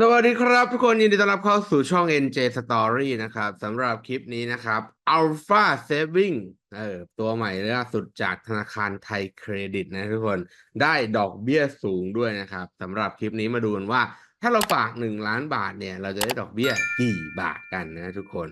สวัสดีครับ ทุกคนยินดีต้อนรับเข้าสู่ช่อง NJ Story นะครับสำหรับคลิปนี้นะครับ Alpha Saving เออตัวใหม่ล่าสุดจากธนาคารไทยเครดิตนะทุกคนได้ดอกเบี้ยสูงด้วยนะครับสำหรับคลิปนี้มาดูกันว่า ถ้าเราฝาก 1 ล้านบาทเนี่ย เราจะได้ดอกเบี้ยกี่บาทกันนะทุกคน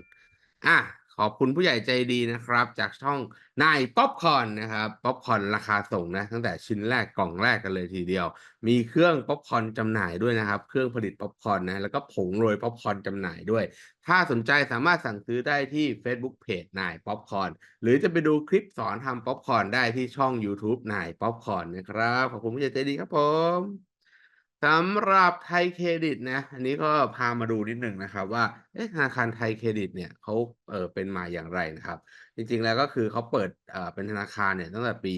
อะ ขอบคุณผู้ใหญ่ใจดีนะครับ จากช่องนายป๊อปคอนนะครับป๊อปคอนราคาส่งนะ ตั้งแต่ชิ้นแรกกล่องแรกกันเลยทีเดียว มีเครื่องป๊อปคอนจำหน่ายด้วยนะครับ เครื่องผลิตป๊อปคอนนะแล้วก็ผงโรยป๊อปคอนจำหน่ายด้วย ถ้าสนใจสามารถสั่งซื้อได้ที่ Facebook Page นายป๊อปคอนหรือจะไปดูคลิปสอนทำป๊อปคอนได้ที่ช่อง YouTube นายป๊อปคอนนะครับขอบคุณผู้ใหญ่ใจดีครับผม สำหรับไทยเครดิตนะ อันนี้ก็พามาดูนิดหนึ่งนะครับว่าธนาคารไทยเครดิตเนี่ยเขาเออเป็นมาอย่างไรนะครับ จริงๆแล้วก็คือเขาเปิดเออเป็นธนาคารเนี่ยตั้งแต่ปี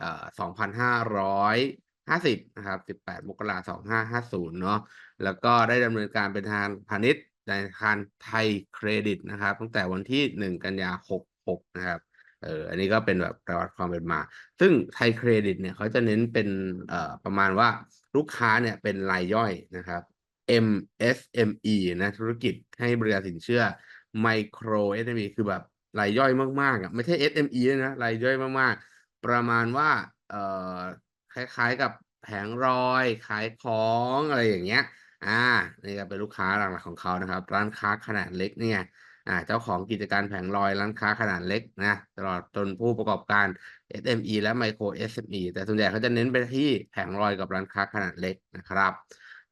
เอ่อ2550นะครับ18มกราคม2550เนาะแล้วก็ได้ดำเนินการเป็นทางพาณิชย์ธนาคารไทยเครดิตนะครับ ตั้งแต่วันที่1กันยา66นะครับเอออันนี้ก็เป็นแบบประวัติความเป็นมา ซึ่งไทยเครดิตเนี่ยเขาจะเน้นเป็นเอ่อประมาณว่า ลูกค้าเนี่ยเป็นรายย่อยนะครับ MSME นะธุรกิจให้บริการสินเชื่อ Micro SME คือแบบรายย่อยมากๆอะไม่ใช่ SME นะรายย่อยมากๆ ประมาณว่าเอ่อคล้ายๆกับแผงรอยขายของอะไรอย่างเงี้ย อ่านี่ก็เป็นลูกค้าหลักๆของเขานะครับ ร้านค้าขนาดเล็กเนี่ย เจ้าของกิจการแผงลอยร้านค้าขนาดเล็กนะตลอดจนผู้ประกอบการ SME และ Micro SME แต่ส่วนใหญ่เขาจะเน้นไปที่แผงลอยกับร้านค้าขนาดเล็กนะครับ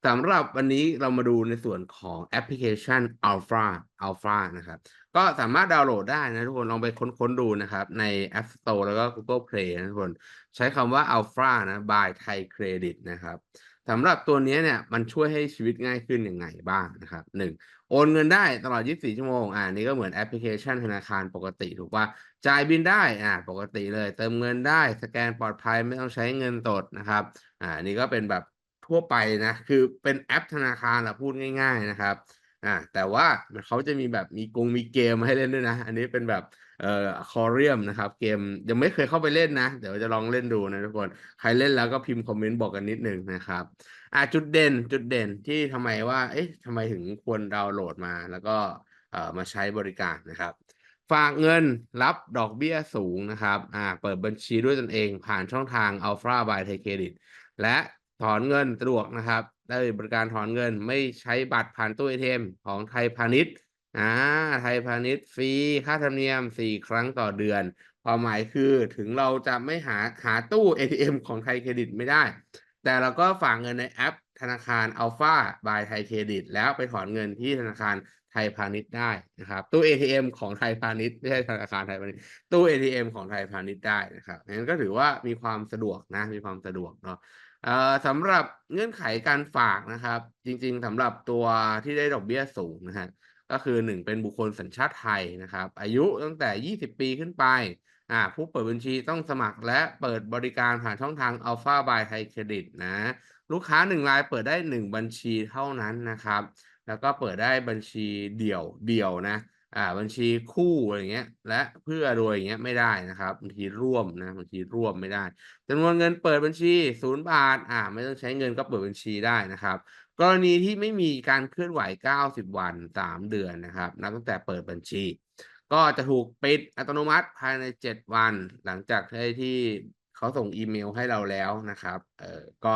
สำหรับวันนี้เรามาดูในส่วนของแอปพลิเคชัน Alpha Alpha นะครับ ก็สามารถดาวน์โหลดได้นะทุกคน ลองไปค้นๆดูนะครับ ใน App Store แล้วก็ Google Play นะทุกคน ใช้คำว่า Alpha นะ by Thai Credit นะครับสำหรับตัวนี้เนี่ยมันช่วยให้ชีวิตง่ายขึ้นยังไงบ้างนะครับหนึ่งโอนเงินได้ตลอด 24 ชั่วโมง อ่านี่ก็เหมือนแอปพลิเคชันธนาคารปกติถูกป่ะจ่ายบินได้ อ่า ปกติเลย เติมเงินได้ สแกนปลอดภัยไม่ต้องใช้เงินสดนะครับ อ่า นี่ก็เป็นแบบทั่วไปนะ คือเป็นแอปธนาคารละพูดง่าย ๆนะครับ อ่า แต่ว่าเขาจะมีแบบมีกงมีเกมให้เล่นด้วยนะ อันนี้เป็นแบบเอ่อคอเรียมนะครับ เกมยังไม่เคยเข้าไปเล่นนะ เดี๋ยวจะลองเล่นดูนะทุกคน ใครเล่นแล้วก็พิมพ์คอมเมนต์บอกกันนิดนึงนะครับ อ่าจุดเด่นจุดเด่นที่ทำไมว่า เอ๊ะทำไมถึงควรดาวน์โหลดมา แล้วก็เอ่อมาใช้บริการนะครับ ฝากเงินรับดอกเบี้ยสูงนะครับอ่าเปิดบัญชีด้วยตนเองผ่านช่องทาง Alpha by Thai Credit และถอนเงินสะดวกนะครับ ได้บริการถอนเงินไม่ใช้บัตรผ่านตู้ ATM ของไทยพาณิชย์อ่าไทยพาณิชย์ฟรีค่าธรรมเนียม 4 ครั้งต่อเดือนความหมายคือถึงเราจะไม่หาหาตู้ ATM ของไทยเครดิตไม่ได้ แต่เราก็ฝากเงินในแอปธนาคาร Alpha by ไทยเครดิตแล้วไปถอนเงินที่ธนาคารไทยพาณิชย์ได้นะครับ ตู้ ATM ของไทยพาณิชย์ไม่ใช่ธนาคารไทยพาณิชย์ตู้ ATM ของไทยพาณิชย์ได้นะครับงั้นก็ถือว่ามีความสะดวกนะมีความสะดวกเนาะสำหรับเงื่อนไขการฝากนะครับ จริง ๆสำหรับตัวที่ได้ดอกเบี้ยสูงนะฮะก็คือหนึ่งเป็นบุคคลสัญชาติไทยนะครับ อายุตั้งแต่ 20 ปีขึ้นไป อ่าผู้เปิดบัญชีต้องสมัครและเปิดบริการผ่านช่องทาง Alpha by Thai Credit นะ ลูกค้าหนึ่งรายเปิดได้หนึ่งบัญชีเท่านั้นนะครับ แล้วก็เปิดได้บัญชีเดี่ยวเดี่ยวนะอ่าบัญชีคู่อะไรเงี้ย และเพื่อโดยอย่างเงี้ยไม่ได้นะครับบัญชีร่วมนะบัญชีร่วมไม่ได้จำนวนเงินเปิดบัญชีศูนย์บาทอ่าไม่ต้องใช้เงินก็เปิดบัญชีได้นะครับ กรณีที่ไม่มีการเคลื่อนไหว 90 วัน 3 เดือนนะครับนับตั้งแต่เปิดบัญชี ก็จะถูกปิดอัตโนมัติภายใน7วัน หลังจากที่เขาส่งอีเมลให้เราแล้วนะครับ เออก็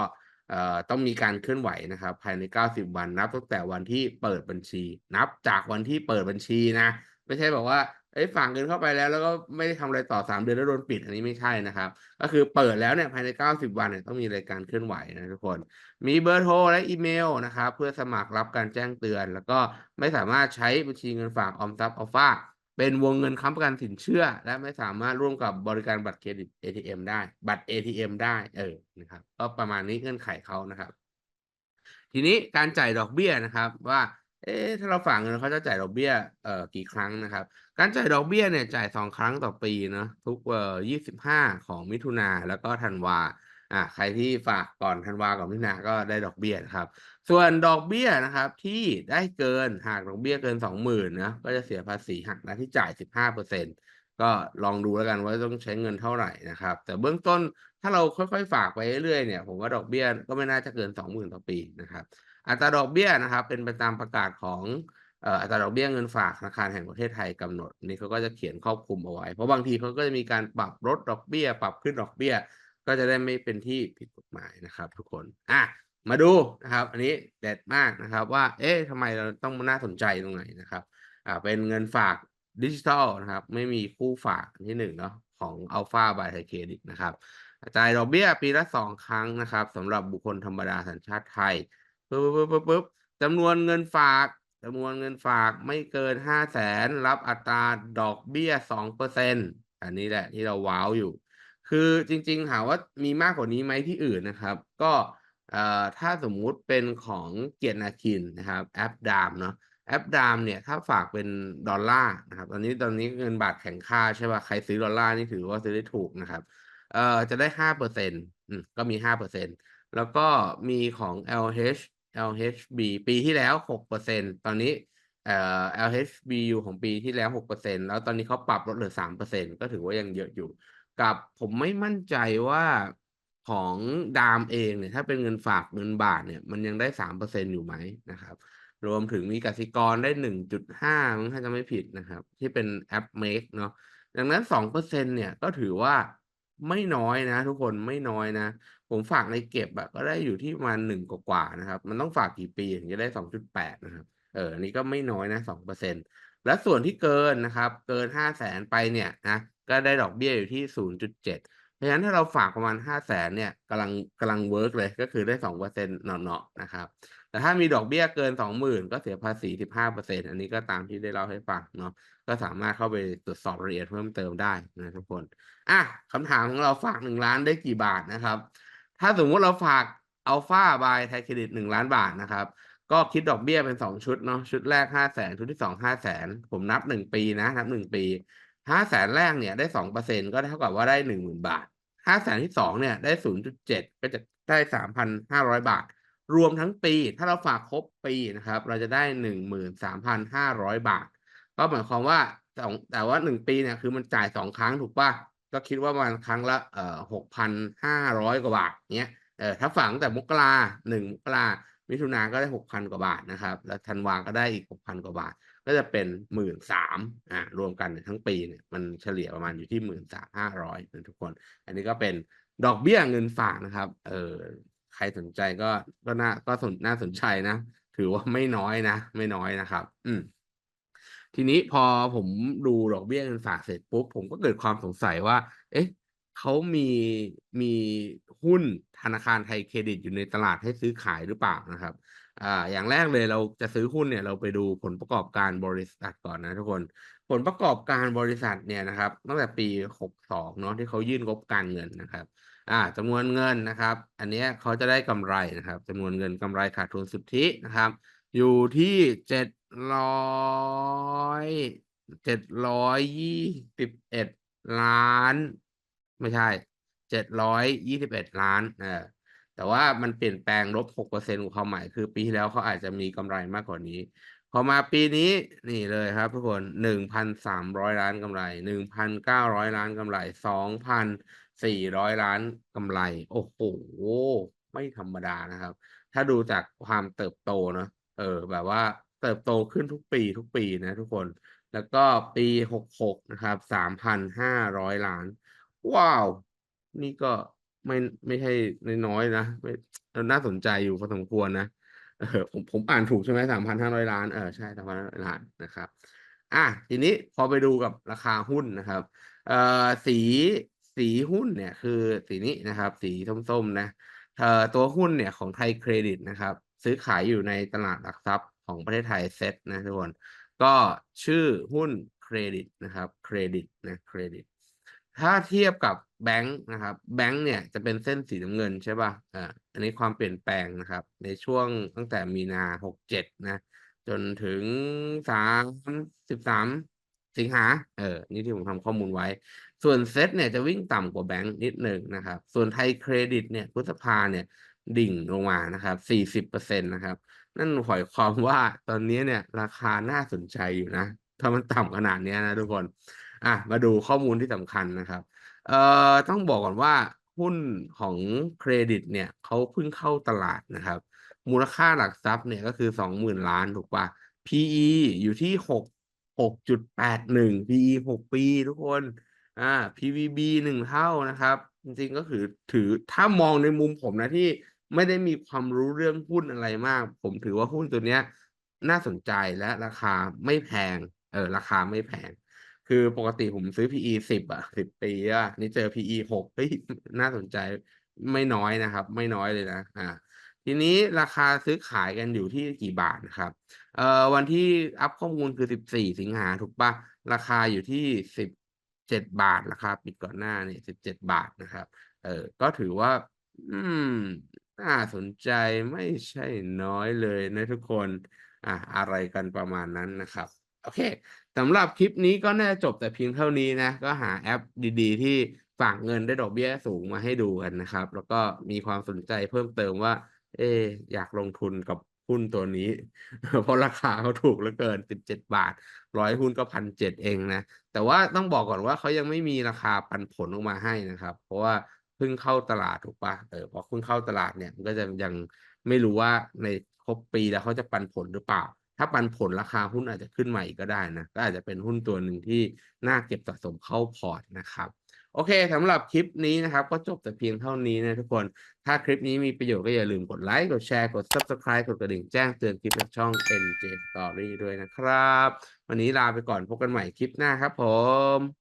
เอ่อต้องมีการเคลื่อนไหวนะครับ ภายใน 90 วันนับตั้งแต่วันที่เปิดบัญชี นับจากวันที่เปิดบัญชีนะ ไม่ใช่บอกว่าเอ้ยฝากเงินเข้าไปแล้วแล้วก็ไม่ได้ทำอะไรต่อ 3 เดือนแล้วโดนปิดอันนี้ไม่ใช่นะครับ ก็คือเปิดแล้วเนี่ยภายใน 90 วันเนี่ยต้องมีรายการเคลื่อนไหวนะทุกคน มีเบอร์โทรและอีเมลนะครับเพื่อสมัครรับการแจ้งเตือน แล้วก็ไม่สามารถใช้บัญชีเงินฝากออมทรัพย์อัลฟา เป็นวงเงินค้ำประกันสินเชื่อ และไม่สามารถร่วมกับบริการบัตรเครดิต ATM ได้ บัตร ATM ได้ เออ นะครับ ก็ประมาณนี้เงื่อนไขเขานะครับ ทีนี้การจ่ายดอกเบี้ยนะครับ ว่า เอ๊ะถ้าเราฝากเงินเขาจะจ่ายดอกเบี้ย เอ่อ กี่ครั้งนะครับ การจ่ายดอกเบี้ยเนี่ยจ่ายสองครั้งต่อปีเนาะ ทุก เอ่อยี่สิบห้าของมิถุนาแล้วก็ธันวา อ่าใครที่ฝากก่อนธันวาก่อนมิถุนาก็ได้ดอกเบี้ยนะครับ ส่วนดอกเบี้ยนะครับที่ได้เกินหากดอกเบี้ยเกินสองหมื่นนะก็จะเสียภาษีหักหน้าที่จ่ายสิบห้าเปอร์เซ็นต์ก็ลองดูแล้วกันว่าต้องใช้เงินเท่าไหร่นะครับ แต่เบื้องต้นถ้าเราค่อยๆ ฝากไปเรื่อยๆเนี่ยผมว่าดอกเบี้ยก็ไม่น่าจะเกินสองหมื่นต่อปีนะครับ อัตราดอกเบี้ยนะครับ เป็นไปตามประกาศของอัตราดอกเบี้ยเงินฝากธนาคารแห่งประเทศไทยกำหนดนี่เขาก็จะเขียนครอบคลุมเอาไว้ เพราะบางทีเขาก็จะมีการปรับลดดอกเบี้ย ปรับขึ้นดอกเบี้ย ก็จะได้ไม่เป็นที่ผิดกฎหมายนะครับ ทุกคนอะมาดูนะครับ อันนี้เด็ดมากนะครับ ว่า เอ๊ะทำไมเราต้องน่าสนใจตรงไหนนะครับอ่าเป็นเงินฝากดิจิทัลนะครับ ไม่มีคู่ฝากที่หนึ่งเนาะของอัลฟาบายไทเครดิตนะครับจ่ายดอกเบี้ยปีละสองครั้งนะครับสำหรับบุคคลธรรมดาสัญชาติไทยปึ๊บปึ๊บปึ๊บปึ๊บจำนวนเงินฝากจำนวนเงินฝากไม่เกินห้าแสนรับอัตราดอกเบี้ยสองเปอร์เซ็นต์อันนี้แหละที่เราว้าวอยู่ คือจริงๆ ถามว่ามีมากกว่านี้ไหมที่อื่นนะครับ ก็ถ้าสมมุติเป็นของเกียรตินาคินนะครับแอปดามเนาะแอปดามเนี่ยถ้าฝากเป็นดอลลาร์นะครับตอนนี้ตอนนี้เงินบาทแข็งค่าใช่ป่ะใครซื้อดอลลาร์นี่ถือว่าซื้อได้ถูกนะครับเอ่อจะได้ห้าเปอร์เซ็นต์ก็มีห้าเปอร์เซ็นต์แล้วก็มีของ LH LHB ปีที่แล้วหกเปอร์เซ็นต์ตอนนี้เอ่อ LHBU ของปีที่แล้วหกเปอร์เซ็นต์แล้วตอนนี้เขาปรับลดเหลือสามเปอร์เซ็นต์ก็ถือว่ายังเยอะอยู่ กับผมไม่มั่นใจว่าของดามเองเนี่ยถ้าเป็นเงินฝากเงินบาทเนี่ยมันยังได้สามเปอร์เซ็นอยู่ไหมนะครับ รวมถึงมีกสิกรได้หนึ่งจุดห้าถ้าจะไม่ผิดนะครับ ที่เป็นแอป Make เนาะดังนั้นสองเปอร์เซ็นเนี่ยก็ถือว่าไม่น้อยนะ ทุกคนไม่น้อยนะ ผมฝากในเก็บอะก็ได้อยู่ที่ประมาณหนึ่งกว่าๆนะครับ มันต้องฝากกี่ปีถึงจะได้สองจุดแปดนะครับเอออันนี้ก็ไม่น้อยนะสองเปอร์เซ็นและส่วนที่เกินนะครับ เกินห้าแสนไปเนี่ยนะ ก็ได้ดอกเบี้ยอยู่ที่ศูนย์จุดเพราะฉะนั้นถ้าเราฝากประมาณห้าแสนเนี่ยกำลังกำลังเวิร์กเลยก็คือได้สองเปอร์เซ็นต์เนาะๆนะครับ แต่ถ้ามีดอกเบี้ยเกินสองหมื่นก็เสียภาษีสิบห้าเปอร์เซ็นอันนี้ก็ตามที่ได้เล่าให้ฟังเนาะก็สามารถเข้าไปตรวจสอบรายละเอียดเพิ่มเติมได้นะทุกคนอะคำถามของเราฝากหนึ่งล้านได้กี่บาทนะครับ ถ้าสมมุติเราฝากอัลฟาบายไทยเครดิตหนึ่งล้านบาทนะครับก็คิดดอกเบี้ยเป็นสองชุดเนาะชุดแรกห้าแสนชุดที่สองห้าแสนผมนับหนึ่งปีนะนับหนึ่งปี ห้าแสนแรกเนี่ยได้สองเปอร์เซ็นก็เท่ากับว่าได้หนึ่งหมื่นบาทห้าแสนที่สองเนี่ยได้ศูนย์จุดเจ็ดก็จะได้สามพันห้าร้อยบาท รวมทั้งปี ถ้าเราฝากครบปีนะครับ เราจะได้หนึ่งหมื่นสามพันห้าร้อยบาท ก็หมายความว่าสองแต่ว่าหนึ่งปีเนี่ยคือมันจ่ายสองครั้งถูกป่ะก็คิดว่ามันครั้งละเอ่อหกพันห้าร้อยกว่าบาทเนี้ยเออถ้าฝังแต่มกราหนึ่งมกรามิถุนาก็ได้หกพันกว่าบาทนะครับ แล้วธันวาก็ได้อีกหกพันกว่าบาท ก็จะเป็นหมื่นสามอ่ารวมกันทั้งปีเนี่ยมันเฉลี่ยประมาณอยู่ที่หมื่นสามห้าร้อยนะทุกคน อันนี้ก็เป็นดอกเบี้ยเงินฝากนะครับ เออใครสนใจก็ก็น่าก็สนน่าสนใจนะ ถือว่าไม่น้อยนะ ไม่น้อยนะครับ อืมทีนี้พอผมดูดอกเบี้ยเงินฝากเสร็จปุ๊บผมก็เกิดความสงสัยว่า เอ๊ะเขามีมี หุ้นธนาคารไทยเครดิตอยู่ในตลาดให้ซื้อขายหรือเปล่านะครับอ่าอย่างแรกเลยเราจะซื้อหุ้นเนี่ยเราไปดูผลประกอบการบริษัทก่อนนะทุกคน ผลประกอบการบริษัทเนี่ยนะครับตั้งแต่ปีหกสองเนาะที่เขายื่นงบการเงินนะครับอ่าจำนวนเงินนะครับ อันนี้เขาจะได้กำไรนะครับจำนวนเงินกำไรขาดทุนสุทธินะครับ อยู่ที่เจ็ดร้อยเจ็ดร้อยยี่สิบเอ็ดล้าน ไม่ใช่ เจ็ดร้อยยี่สิบเอ็ดล้านเออแต่ว่ามันเปลี่ยนแปลงลบหกเปอร์เซ็นต์ของเขาใหม่คือปีที่แล้วเขาอาจจะมีกำไรมากกว่านี้พอมาปีนี้นี่เลยครับทุกคนหนึ่งพันสามร้อยล้านกำไรหนึ่งพันเก้าร้อยล้านกำไรสองพันสี่ร้อยล้านกำไร โอ้โห ไม่ธรรมดานะครับ ถ้าดูจากความเติบโตเนาะเออ แบบว่าเติบโตขึ้นทุกปีทุกปีนะทุกคน แล้วก็ปีหกหกนะครับสามพันห้าร้อยล้าน ว้าว นี่ก็ไม่ไม่ใช่น้อยๆนะไม่น่าสนใจอยู่พอสมควรนะเออผมผมอ่านถูกใช่ไหมสามพันห้าร้อยล้านเออใช่สามพันห้าร้อยล้านนะครับ อะทีนี้พอไปดูกับราคาหุ้นนะครับ เอ่อสีสีหุ้นเนี่ยคือสีนี้นะครับ สีส้มๆนะเอ่อตัวหุ้นเนี่ยของไทยเครดิตนะครับ ซื้อขายอยู่ในตลาดหลักทรัพย์ของประเทศไทยเซ็ตนะทุกคน ก็ชื่อหุ้นเครดิตนะครับเครดิตนะเครดิต ถ้าเทียบกับแบงค์นะครับ แบงค์เนี่ยจะเป็นเส้นสีน้ำเงินใช่ป่ะอ่าอันนี้ความเปลี่ยนแปลงนะครับ ในช่วงตั้งแต่มีนาหกเจ็ดนะ จนถึงสามสิบสามสิงหาเออนี่ที่ผมทำข้อมูลไว้ ส่วนเซ็ตเนี่ยจะวิ่งต่ำกว่าแบงค์นิดหนึ่งนะครับ ส่วนไทยเครดิตเนี่ยพฤษภาเนี่ยดิ่งลงมานะครับสี่สิบเปอร์เซ็นต์นะครับ นั่นหมายความว่าตอนนี้เนี่ยราคาน่าสนใจอยู่นะ ถ้ามันต่ำขนาดนี้นะทุกคน อะมาดูข้อมูลที่สำคัญนะครับเอ่อต้องบอกก่อนว่าหุ้นของเครดิตเนี่ยเขาเพิ่งเข้าตลาดนะครับ มูลค่าหลักทรัพย์เนี่ยก็คือ20,000ล้านถูกปล่า PE อยู่ที่6 6.81 PE 6ปีทุกคนอ่า PBB 1เท่านะครับ จริงๆก็คือถือถ้ามองในมุมผมนะที่ไม่ได้มีความรู้เรื่องหุ้นอะไรมาก ผมถือว่าหุ้นตัวเนี้ยน่าสนใจและราคาไม่แพง เออราคาไม่แพง คือปกติผมซื้อ PE 10อะ10ปีอะนี่เจอ PE 6เฮ้ยน่าสนใจไม่น้อยนะครับ ไม่น้อยเลยนะอ่าทีนี้ราคาซื้อขายกันอยู่ที่กี่บาทนะครับเอ่อวันที่อัปข้อมูลคือ14สิงหาถูกปล่าราคาอยู่ที่17บาทราคาปิดก่อนหน้าเนี่ย17บาทนะครับ เออก็ถือว่า อืม น่าสนใจไม่ใช่น้อยเลยนะทุกคน อ่าอะไรกันประมาณนั้นนะครับ โอเคสำหรับคลิปนี้ก็น่าจะจบแต่เพียงเท่านี้นะ ก็หาแอปดีๆ ที่ฝากเงินได้ดอกเบี้ยสูงมาให้ดูกันนะครับ แล้วก็มีความสนใจเพิ่มเติมว่า เอ๊อยากลงทุนกับหุ้นตัวนี้ เพราะราคาเขาถูกเหลือเกิน 17 บาท100หุ้นก็1,700เองนะ แต่ว่าต้องบอกก่อนว่าเขายังไม่มีราคาปันผลออกมาให้นะครับ เพราะว่าเพิ่งเข้าตลาดถูกปล่าเออพอเพิ่งเข้าตลาดเนี่ยมันก็จะยังไม่รู้ว่าในครบปีแล้วเขาจะปันผลหรือเปล่า ถ้าปันผลราคาหุ้นอาจจะขึ้นมาอีกก็ได้นะ ก็อาจจะเป็นหุ้นตัวหนึ่งที่น่าเก็บสะสมเข้าพอร์ตนะครับโอเคสำหรับคลิปนี้นะครับ ก็จบแต่เพียงเท่านี้นะทุกคน ถ้าคลิปนี้มีประโยชน์ก็อย่าลืมกดไลค์ กดแชร์ กด Subscribe กดกระดิ่งแจ้งเตือนคลิปจากช่อง NJ Story ด้วยนะครับ วันนี้ลาไปก่อนพบกันใหม่คลิปหน้าครับผม